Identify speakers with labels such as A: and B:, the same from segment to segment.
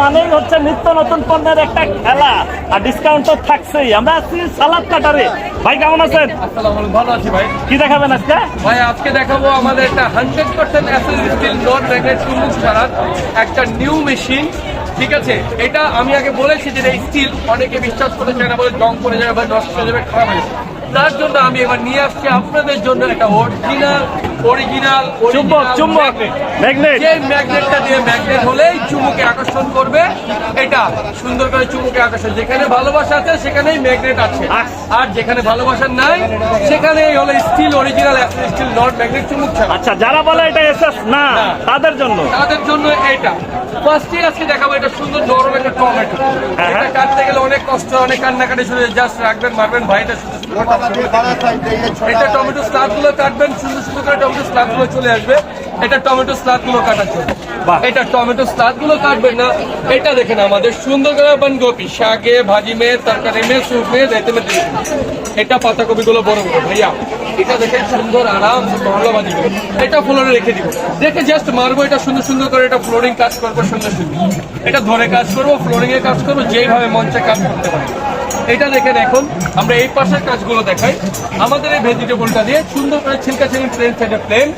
A: মানেই হচ্ছে নিত্য নতুন পণ্যের একটা খেলা। আর ডিসকাউন্ট তো থাকছেই। আমরা আছি সালাদ কাটারে। ভাই কেমন আছেন?
B: ভালো আছি ভাই।
A: কি দেখাবেন আজকে?
B: ভাই আজকে দেখাবো আমাদের একটা hundred percent steel not magnet চুম্বক ছাড়ার একটা নিউ মেশিন ঠিক আছে? এটা আমি আগে বলেছি যে এই স্টিল অনেকে বিশ্বাস করতে চায় না বলে জং পড়ে যাবে বা নষ্ট হয়ে যাবে খারাপ হয়ে যাবে। তার জন্য আমি এবার নিয়ে আসছি আপনাদের জন্য একটা অরিজিনাল অরিজিনাল
A: চুম্বক চুম্বক। ম্যাগনেট
B: যে ম্যাগনেটটা দিয়ে ম্যাগনেট হলেই চুমুকে আকর্ষণ করবে এটা সুন্দর করে চুমুকে আকর্ষণ। যেখানে ভালোবাসা আছে সেখানেই ম্যাগনেট আছে। আর যেখানে ভালোবাসা নাই সেখানেই হলো steel original steel not magnet চুমুক ছাড়া।
A: আচ্ছা যারা বলে এটা এসএস না। তাদের জন্য।
B: তাদের জন্য এইটা ফার্স্টে আজকে দেখাবো এটা সুন্দর নরম একটা টমেটো।
A: হ্যাঁ,
B: এটা
A: হ্যাঁ।
B: কাটতে গেলে অনেক কষ্ট অনেক কান্নাকাটি শুরু জাস্ট রাখবেন মারবেন ভাইটা সুন্দর এটা টমেটো স্লাদগুলো কাটবেন সুন্দর সুন্দর করে টমেটো স্লাদগুলো চলে আসবে। এটা টমেটো স্লাদগুলো কাটার জন্য এটা টমেটো স্লাদগুলো কাটবেন না এটা দেখেন আমাদের সুন্দর করে শাকে ভাজি মে তরকারি মে স্যুপ মে রেতে মে এটা পাতাকপি গুলো বড় বড় ভাইয়া এটা দেখেন সুন্দর আরাম ভালো ভাজি এটা ফ্লোরে রেখে দিব রেখে জাস্ট মারবো এটা সুন্দর সুন্দর করে এটা ফ্লোরিং কাজ করব সুন্দর সুন্দর এটা ধরে কাজ করব ফ্লোরিং এর কাজ করব যেভাবে মঞ্চে কাজ করতে পারি এটা দেখেন এখন আমরা এই পাশের কাজগুলো দেখাই আমাদের এই ভেজিটেবলটা দিয়ে সুন্দর করে ছিলকা ছিলেন প্লেন সাইডে প্লেন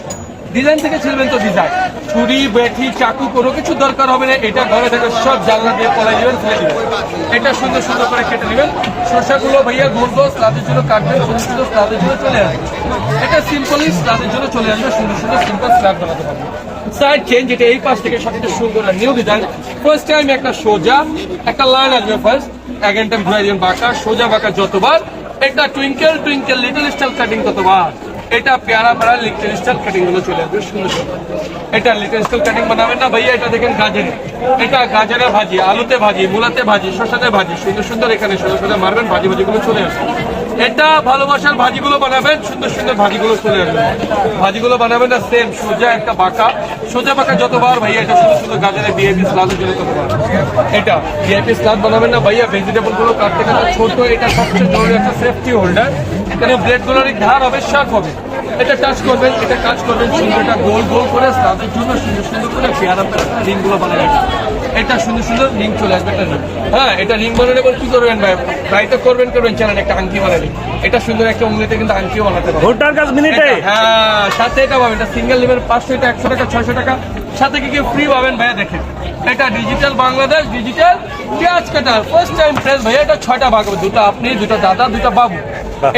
B: ডিজাইন থেকে ছিলবেন তো ডিজাইন ছুরি বেঠি, চাকু, কোনো কিছু দরকার হবে না, এটা ঘরে থেকে সব জানলা দিয়ে পলাই দিবেন ফেলে দিবেন। এটা সুন্দর সুন্দর করে কেটে নেবেন। শসাগুলো ভাইয়া গোল স্লাদের জন্য কাটবেন সুন্দর সুন্দর স্লাদের জন্য চলে আসবে। এটা সিম্পলি স্লাদের জন্য চলে আসবে, সুন্দর সুন্দর সিম্পল স্লাদ বানাতে পারবেন। সাইড চেঞ্জ এটা এই পাশ থেকে সবচেয়ে সুন্দর নিউ ডিজাইন ফার্স্ট টাইম একটা সোজা, একটা লাইন আসবে ফার্স্ট অ্যাগেন টাইম ঘুরাই দিবেন বাঁকা, সোজা বাঁকা যতবার। এটা twinkle twinkle little style cutting কতবার এটা পেয়ারা প্যারা লিটল স্টাইল কাটিংগুলো চলে আসবে, সুন্দর সুন্দর। এটা লিটল স্টাইল কাটিং বানাবেন না, ভাইয়া, এটা দেখেন গাজরে। এটা গাজরে ভাজি, আলুতে ভাজি, মূলাতে ভাজি, শসাতে ভাজি, সুন্দর সুন্দর এখানে সোজা সোজা মারবেন, ভাজি ভাজিগুলো চলে আসবে। এটা ভালোবাসার ভাজিগুলো বানাবেন, সুন্দর সুন্দর ভাজিগুলো চলে আসবে। ভাজিগুলো বানাবেন না সেম সোজা একটা বাঁকা। সোজা বাঁকা যতবার, ভাইয়া, এটা সুন্দর সুন্দর গাজরে বিএপি স্লাদের জন্য ততবার। এটা বিএপি স্লাদ বানাবেন না, ভাইয়া ভেজিটেবলগুলো কাটতে কাটতে ছোট, এটা সবচেয়ে জরুরি একটা সেফটি হোল্ডার এখানে ব্লেডগুলোর ধার হবে। শার্প হবে এটা টাচ করবেন এটা কাজ করবেন সুন্দর এটা গোল গোল করে স্লাদের জন্য সুন্দর সুন্দর করে পেয়ারা পেয়ারা রিংগুলো বানিয়ে রাখবেন। এটা সুন্দর সুন্দর রিং চলে আসবে এটা হ্যাঁ এটা রিং বানালে পর কি করবেন ভাই? ট্রাই তো করবেন করবেন চালান একটা আংটি বানাবেন এটা সুন্দর একটা উংলিতে কিন্তু আংটিও বানাতে পারবেন।
A: ভুট্টার কাজ মিনিটে
B: হ্যাঁ সাথে এটা পাবেন। এটা সিঙ্গেল নেবেন পাঁচশো এটা একশো টাকা ছয়শো টাকা। সাথে কি কি ফ্রি পাবেন ভাইয়া? দেখেন। এটা ডিজিটাল বাংলাদেশ ডিজিটাল পেঁয়াজ কাটার। ফার্স্ট টাইম ফ্রেশ ভাইয়া এটা ছয়টা ভাগ হবে। দুটো আপনি দুটো দাদা দুটো বাবু।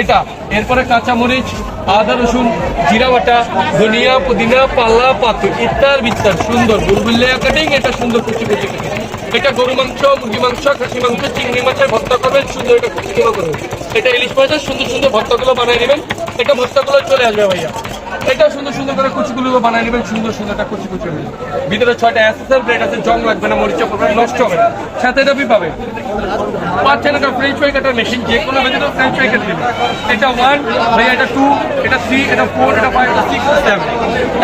B: এটা। এরপরে কাঁচামরিচ আদা, রসুন, জিরা বাটা, ধনিয়া, পুদিনা, পাল্লা পাতু ইত্যার বিত্তার সুন্দর বুলবুলিয়া কাটিং এটা সুন্দর কুচি কুচি এটা গরু মাংস, মুরগি মাংস, খাসি মাংস, চিংড়ি মাছের ভর্তা করবেন, সুন্দর এটা কুচি করে। করবেন এটা ইলিশ মাছের সুন্দর সুন্দর ভর্তাগুলো বানিয়ে নেবেন। এটা ভর্তাগুলো চলে আসবে ভাইয়া। এটা সুন্দর সুন্দর করে কুচিগুলো বানিয়ে নেবেন, সুন্দর সুন্দর একটা কুচি কুচি হবে ভিতরে ছয়টা অ্যাসেসার প্লেট আছে, জং লাগবে না, মরিচা পড়বে নষ্ট হবে সাথে এটা পাবে পাচ্ছেন একটা ফ্রেঞ্চ ফ্রাই কাটার মেশিন যে কোনো ভেতরে ফ্রেঞ্চ ফ্রাই কেটে দেবে এটা ওয়ান ভাইয়া এটা টু এটা থ্রি এটা ফোর এটা ফাইভ এটা সিক্স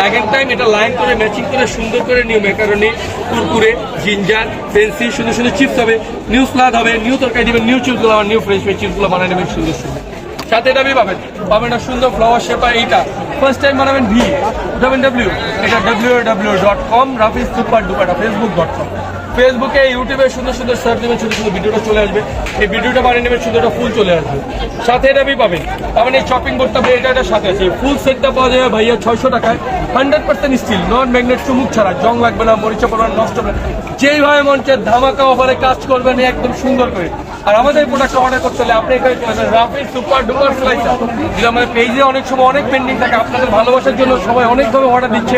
B: এক এক টাইম এটা লাইন করে ম্যাচিং করে, সুন্দর করে নিউ ম্যাকারনি কুরকুরে জিঞ্জার পেন্সি সুন্দর সুন্দর চিপস হবে নিউ স্লাদ হবে নিউ তরকারি দিবেন নিউ চিপসগুলো আবার নিউ ফ্রেঞ্চ ফ্রাই চিপসগুলো বানিয়ে নেবেন, সুন্দর সুন্দর। সাথে এটা পাবেন পাবেন একটা সুন্দর ফ্লাওয়ার শেপা এইটা। ফার্স্ট টাইম বানাবেন ভি ডাব্লিউ এটা W W dot com Rafiz super duper Facebook dot com ফেসবুকে, ইউটিউবে সুন্দর সুন্দর সার্চ দেবেন সুন্দর সুন্দর ভিডিওটা চলে আসবে। এই ভিডিওটা বানিয়ে নেবেন, সুন্দর একটা ফুল চলে আসবে। সাথে এটা পাবেন। পাবেন এই শপিং করতে হবে, এটা এটা সাথে আছে। ফুল সেটটা পাওয়া যাবে ভাইয়া ছয়শো টাকায়। Hundred percent steel non magnet চুমুক ছাড়া। জং লাগবে না, মরিচা পড়বে নষ্ট হবে। যেইভাবে মঞ্চের ধামাকা ওভারে কাজ করবেন, একদম সুন্দর করে। আর আমাদের প্রোডাক্ট অর্ডার করতে হলে আপনি এখানে চলে রাফিজ সুপার ডুপার ফ্লাইসার যেটা আমাদের পেজে অনেক সময় অনেক পেন্ডিং থাকে আপনাদের ভালোবাসার জন্য সবাই অনেকভাবে অর্ডার দিচ্ছে।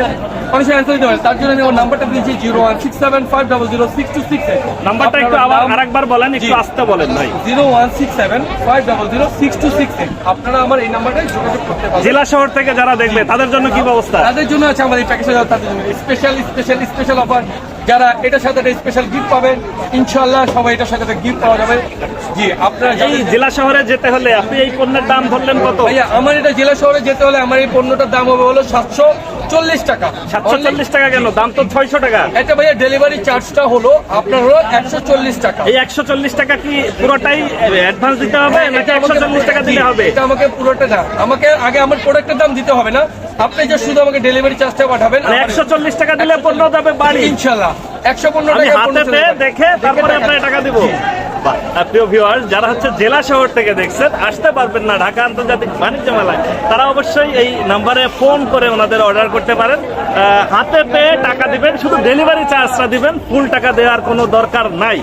B: অ্যান্সার দিতে পারে। তার জন্য আমি আমার নাম্বারটা দিয়েছি zero one six seven five double zero six two six
A: নাম্বারটা একটু আবার আরেকবার বলেন একটু আসতে বলেন ভাই।
B: Zero one six seven five double zero six two six আপনারা আমার এই নাম্বারটাই যোগাযোগ করতে পারেন
A: জেলা শহর থেকে যারা দেখবে তাদের জন্য কি ব্যবস্থা?
B: তাদের জন্য আছে আমাদের এই প্যাকেজে তাদের জন্য। স্পেশাল স্পেশাল স্পেশাল অফার যারা এটার সাথে একটা স্পেশাল গিফট পাবেন ইনশাল্লাহ সবাই এটার সাথে একটা গিফট পাওয়া যাবে। জি আপনার
A: এই জেলা শহরে যেতে হলে আপনি এই পণ্যের দাম ধরলেন কত?
B: ভাইয়া আমার এটা জেলা শহরে যেতে হলে আমার এই পণ্যটার দাম হবে হলো সাতশো। চল্লিশ টাকা।
A: সাতশো চল্লিশ টাকা কেন? দাম তো ছয়শো টাকা।
B: এটা ভাইয়া ডেলিভারি চার্জটা হলো আপনার হলো একশো চল্লিশ টাকা।
A: এই একশো চল্লিশ টাকা কি পুরোটাই অ্যাডভান্স দিতে হবে নাকি একশো চল্লিশ টাকা দিতে হবে?
B: এটা আমাকে পুরোটা না। আমাকে আগে আমার প্রোডাক্টের দাম দিতে হবে না। আপনি যে শুধু আমাকে ডেলিভারি চার্জটা পাঠাবেন।
A: মানে একশো চল্লিশ টাকা দিলে পণ্য যাবে বাড়ি।
B: ইনশাল্লাহ একশো পনেরো টাকা।
A: হাতে দেখে তারপরে আপনার টাকা দিব। প্রিয় ভিউয়ার যারা হচ্ছে জেলা শহর থেকে দেখছেন, আসতে পারবেন না, ঢাকা আন্তর্জাতিক বাণিজ্য মেলায়। তারা অবশ্যই এই নাম্বারে ফোন করে ওনাদের অর্ডার করতে পারেন। হাতে পেয়ে টাকা দিবেন, শুধু ডেলিভারি চার্জটা দিবেন ফুল টাকা দেওয়ার কোনো দরকার নাই।